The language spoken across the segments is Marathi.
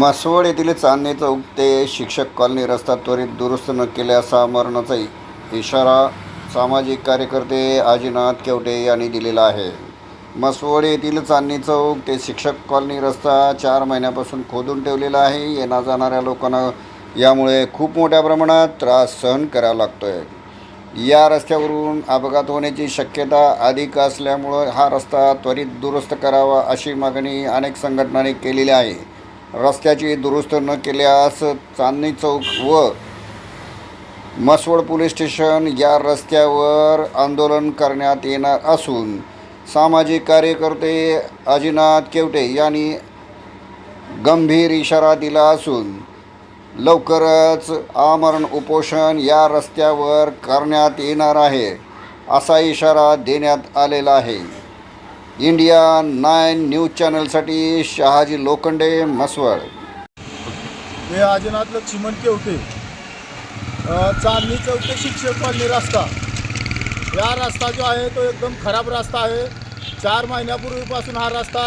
म्हसवड येथील चांदणी चौक ते शिक्षक कॉलनी रस्ता त्वरित दुरुस्त न केल्याचा मरणाचा इशारा सामाजिक कार्यकर्ते आजीनाथ केवटे यांनी दिलेला आहे. म्हसवड येथील चांदणी चौक ते शिक्षक कॉलनी रस्ता चार महिन्यापासून खोदून ठेवलेला आहे. येणा जाणाऱ्या लोकांना यामुळे खूप मोठ्या प्रमाणात त्रास सहन करावा लागतो आहे या रस्त्यावरून अपघात होण्याची शक्यता अधिक असल्यामुळं हा रस्ता त्वरित दुरुस्त करावा अशी मागणी अनेक संघटनांनी केलेली आहे. रस्त्याची दुरुस्त न केल्यास चांदणी चौक व मसवड पोलीस स्टेशन या रस्त्यावर आंदोलन करण्यात येणार असून सामाजिक कार्यकर्ते अजिनाथ केवटे यांनी गंभीर इशारा दिला असून लवकरच आमरण उपोषण या रस्त्यावर करण्यात येणार आहे असा इशारा देण्यात आलेला आहे. इंडिया नाईन न्यूज चॅनलसाठी शहाजी लोखंडे मसवळ हे आजीनाथ लक्ष्मण केवटे चांदणी चौक ते शिक्षक कॉलनी रस्ता. या रस्ता जो आहे तो एकदम खराब रस्ता आहे. चार महिन्यापूर्वीपासून हा रस्ता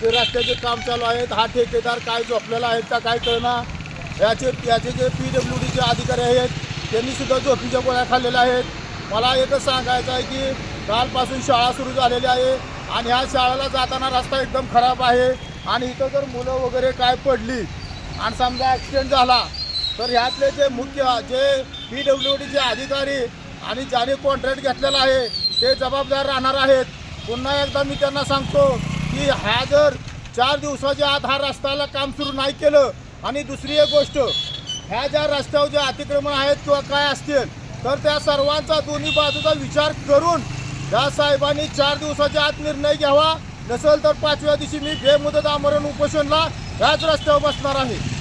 ते रस्त्याचे काम चालू आहेत हा ठेकेदार काय झोपलेला आहेत का काय कळणार याचे याचे जे पी डब्ल्यू डीचे अधिकारी आहेत त्यांनीसुद्धा झोपीच्या गोळ्या खाल्लेल्या आहेत. मला एकच सांगायचं आहे की कालपासून शाळा सुरू झालेली आहे. आणि ह्या शाळेला जाताना रस्ता एकदम खराब आहे. आणि इथं जर मुलं वगैरे काय पडली आणि समजा ॲक्सिडेंट झाला तर ह्यातले जे मुख्य जे पी डब्ल्यू डीचे अधिकारी आणि ज्याने कॉन्ट्रॅक्ट घेतलेला आहे ते जबाबदार राहणार आहेत. पुन्हा एकदा मी त्यांना सांगतो की ह्या जर चार दिवसाच्या आत हा रस्त्याला काम सुरू नाही केलं आणि दुसरी एक गोष्ट ह्या ज्या रस्त्यावर जे अतिक्रमण आहेत किंवा काय असतील तर त्या सर्वांचा दोन्ही बाजूचा विचार करून या साहेबांनी चार दिवसाच्या आत निर्णय घ्यावा. नसेल तर पाचव्या दिवशी मी बेमुदत आमरण उपोषणला याच रस्त्यावर बसणार आहे.